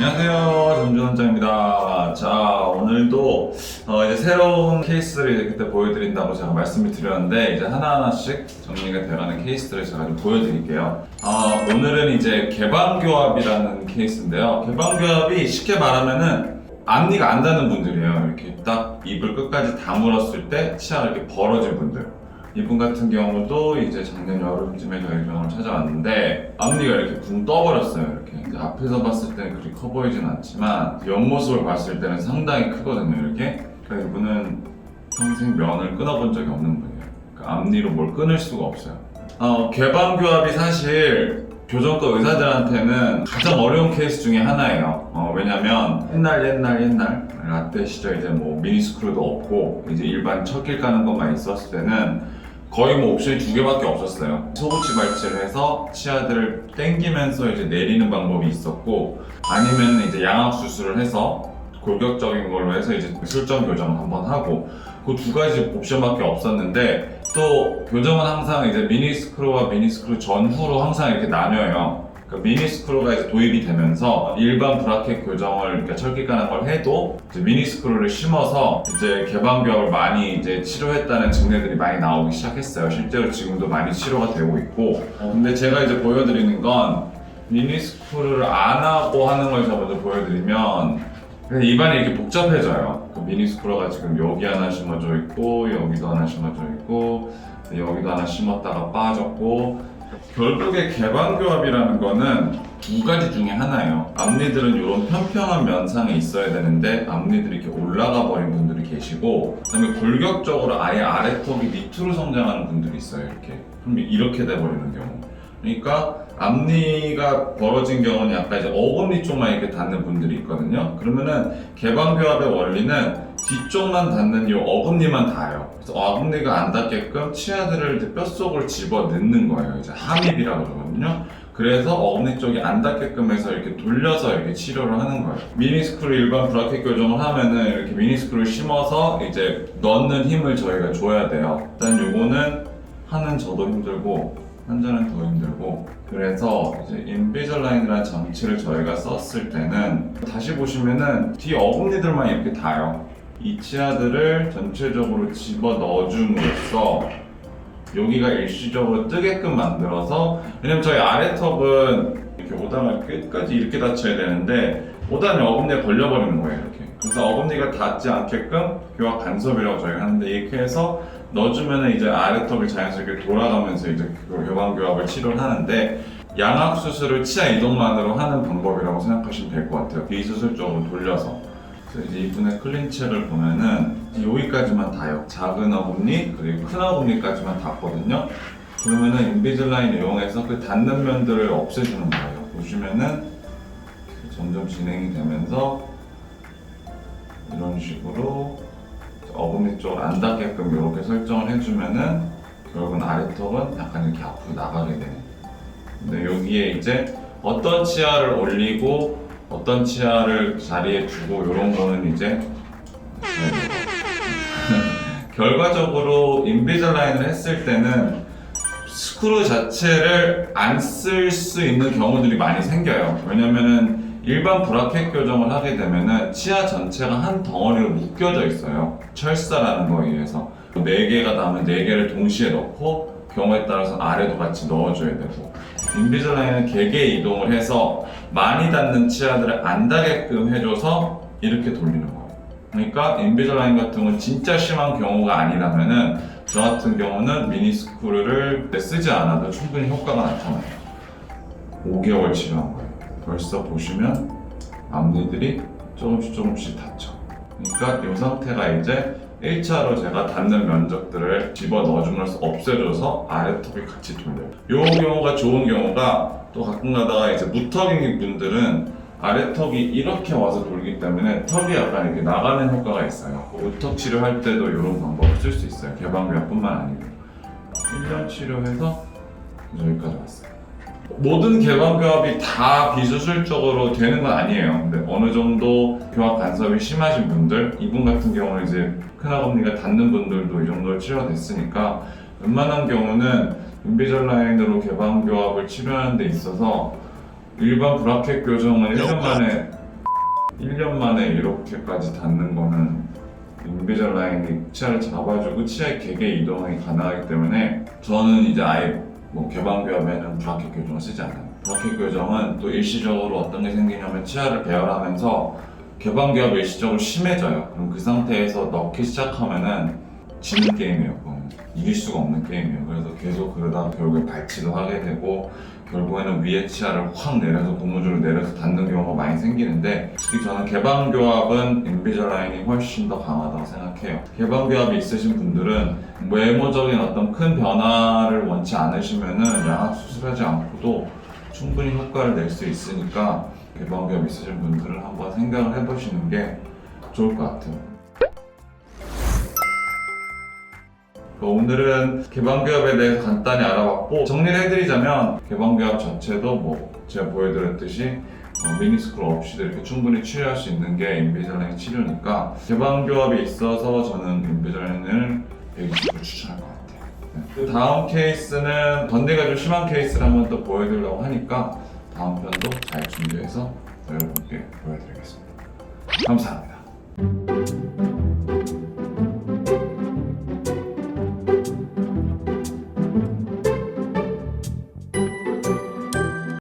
안녕하세요. 전주원장입니다. 자, 오늘도 어, 이제 새로운 케이스를 그때 보여드린다고 제가 말씀을 드렸는데 이제 하나하나씩 정리가 돼가는 케이스들을 제가 좀 보여드릴게요. 어, 오늘은 이제 개방교합이라는 케이스인데요. 개방교합이 쉽게 말하면은 앞니가 안 닿는 분들이에요. 이렇게 딱 입을 끝까지 다물었을 때 치아가 이렇게 벌어진 분들. 이분 같은 경우도 이제 작년 여름쯤에 저희 병원을 찾아왔는데 앞니가 이렇게 붕 떠버렸어요. 이렇게 앞에서 봤을 때는 그리 커 보이진 않지만 옆모습을 봤을 때는 상당히 크거든요. 이렇게 그러니까 이분은 평생 면을 끊어본 적이 없는 분이에요. 그러니까 앞니로 뭘 끊을 수가 없어요. 어, 개방교합이 사실 교정과 의사들한테는 가장 어려운 케이스 중에 하나예요. 어, 왜냐면 옛날 옛날 옛날 라떼 시절 이제 뭐 미니스크루도 없고 이제 일반 척길 가는 것만 있었을 때는 거의 뭐 옵션이 두 개밖에 없었어요. 소고치 발치를 해서 치아들을 당기면서 이제 내리는 방법이 있었고 아니면 이제 양악 수술을 해서 골격적인 걸로 해서 이제 술점 교정을 한번 하고 그 두 가지 옵션밖에 없었는데 또 교정은 항상 이제 미니 스크루와 미니 스크루 전후로 항상 이렇게 나뉘어요. 그 미니스크루가 이제 도입이 되면서 일반 브라켓 교정을 그러니까 철기 까는 걸 해도 이제 미니스크루를 심어서 이제 개방교합을 많이 이제 치료했다는 증례들이 많이 나오기 시작했어요. 실제로 지금도 많이 치료가 되고 있고. 어, 근데 제가 이제 보여드리는 건 미니스크루를 안 하고 하는 걸 먼저 보여드리면 근데 입안이 이렇게 복잡해져요. 그 미니스크루가 지금 여기 하나 심어져 있고 여기도 하나 심어져 있고 여기도 하나 심었다가 빠졌고 결국에 개방교합이라는 거는 두 가지 중에 하나예요. 앞니들은 이런 평평한 면상에 있어야 되는데 앞니들이 이렇게 올라가 버린 분들이 계시고 그다음에 골격적으로 아예 아래턱이 밑으로 성장하는 분들이 있어요. 이렇게 그럼 이렇게 돼버리는 경우. 그러니까 앞니가 벌어진 경우는 약간 이제 어금니 쪽만 이렇게 닿는 분들이 있거든요. 그러면은 개방교합의 원리는 뒤쪽만 닿는 이 어금니만 닿아요. 그래서 어금니가 안 닿게끔 치아들을 뼛속으로 집어 넣는 거예요. 이제 함입이라고 그러거든요. 그래서 어금니 쪽이 안 닿게끔 해서 이렇게 돌려서 이렇게 치료를 하는 거예요. 미니스크루 일반 브라켓 교정을 하면은 이렇게 미니스크루 심어서 이제 넣는 힘을 저희가 줘야 돼요. 일단 요거는 하는 저도 힘들고 환자는 더 힘들고 그래서 이제 인비절라인이라는 장치를 저희가 썼을 때는 다시 보시면은 뒤 어금니들만 이렇게 닿아요. 이 치아들을 전체적으로 집어 넣어줌으로써 여기가 일시적으로 뜨게끔 만들어서 왜냐면 저희 아래턱은 이렇게 오다가 끝까지 이렇게 닫혀야 되는데 오다는 어금니에 걸려버리는 거예요 이렇게. 그래서 어금니가 닿지 않게끔 교합 간섭이라고 저희가 하는데 이렇게 해서 넣어주면 이제 아래턱이 자연스럽게 돌아가면서 이제 그 교감 교합을 치료를 하는데 양악 수술을 치아 이동만으로 하는 방법이라고 생각하시면 될 것 같아요. 비수술 쪽으로 돌려서 그래서 이제 이분의 클린체를 보면은 여기까지만 닿아요. 작은 어금니 그리고 큰 어금니까지만 닿거든요. 그러면은 인비즐라인을 이용해서 그 닿는 면들을 없애주는 거예요. 보시면은 점점 진행이 되면서 이런 식으로 어금니 쪽을 안 닿게끔 이렇게 설정을 해주면은 결국은 아래턱은 약간 이렇게 앞으로 나가게 되는. 근데 여기에 이제 어떤 치아를 올리고 어떤 치아를 자리에 두고 이런 거는 이제 결과적으로 인비절라인을 했을 때는 스크루 자체를 안 쓸 수 있는 경우들이 많이 생겨요. 왜냐면은 일반 브라켓 교정을 하게 되면은 치아 전체가 한 덩어리로 묶여져 있어요. 철사라는 거에 의해서 네 개가 나면 네 개를 동시에 넣고 경우에 따라서 아래도 같이 넣어줘야 되고 인비절라인은 개개 이동을 해서 많이 닿는 치아들을 안 닿게끔 해줘서 이렇게 돌리는 거예요. 그러니까 인비절라인 같은 경우는 진짜 심한 경우가 아니라면은 저 같은 경우는 미니스크루를 쓰지 않아도 충분히 효과가 나타나요. 5개월 치료한 거예요. 벌써 보시면 앞니들이 조금씩 조금씩 닫혀. 그러니까 이 상태가 이제 1차로 제가 닿는 면적들을 집어 넣어줌으로써 없애줘서 아래턱이 같이 돌려요. 이 경우가 좋은 경우가 또 가끔 가다가 이제 무턱인 분들은 아래턱이 이렇게 와서 돌기 때문에 턱이 약간 이렇게 나가는 효과가 있어요. 무턱 치료할 때도 이런 방법을 쓸 수 있어요. 개방비약뿐만 아니고 1년 치료해서 여기까지 왔어요. 모든 개방 교합이 다 비수술적으로 되는 건 아니에요. 근데 어느 정도 교합 간섭이 심하신 분들, 이분 같은 경우는 이제 큰 어금니가 닿는 분들도 이 정도 치료가 됐으니까 웬만한 경우는 인비절 라인으로 개방 교합을 치료하는 데 있어서 일반 브라켓 교정은 1년 만에 1년 만에 이렇게까지 닿는 거는 인비절 라인이 치아를 잡아주고 치아의 개개 이동이 가능하기 때문에 저는 이제 아예 뭐 개방교합에는 브라켓 교정을 쓰지 않아요. 브라켓 교정은 또 일시적으로 어떤 게 생기냐면 치아를 배열하면서 개방교합이 일시적으로 심해져요. 그럼 그 상태에서 넣기 시작하면은 지는 게임이에요. 이길 수가 없는 게임이에요. 그래서 계속 그러다 결국에 발치도 하게 되고 결국에는 위에 치아를 확 내려서 고무줄을 내려서 닿는 경우가 많이 생기는데 특히 저는 개방교합은 인비저라인이 훨씬 더 강하다고 생각해요. 개방교합이 있으신 분들은 외모적인 어떤 큰 변화를 원치 않으시면은 양악 수술하지 않고도 충분히 효과를 낼 수 있으니까 개방교합 있으신 분들은 한번 생각을 해보시는 게 좋을 것 같아요. 그 오늘은 개방교합에 대해서 간단히 알아봤고 정리를 해드리자면 개방교합 자체도 뭐 제가 보여드렸듯이 어, 미니스크롤 없이도 이렇게 충분히 치료할 수 있는 게 인비절라인 치료니까 개방교합이 있어서 저는 인비절라인을 120% 추천할 것 같아요. 네. 그 다음 케이스는 건대가 좀 심한 케이스를 한번 또 보여드리려고 하니까 다음 편도 잘 준비해서 여러분께 보여드리겠습니다. 감사합니다.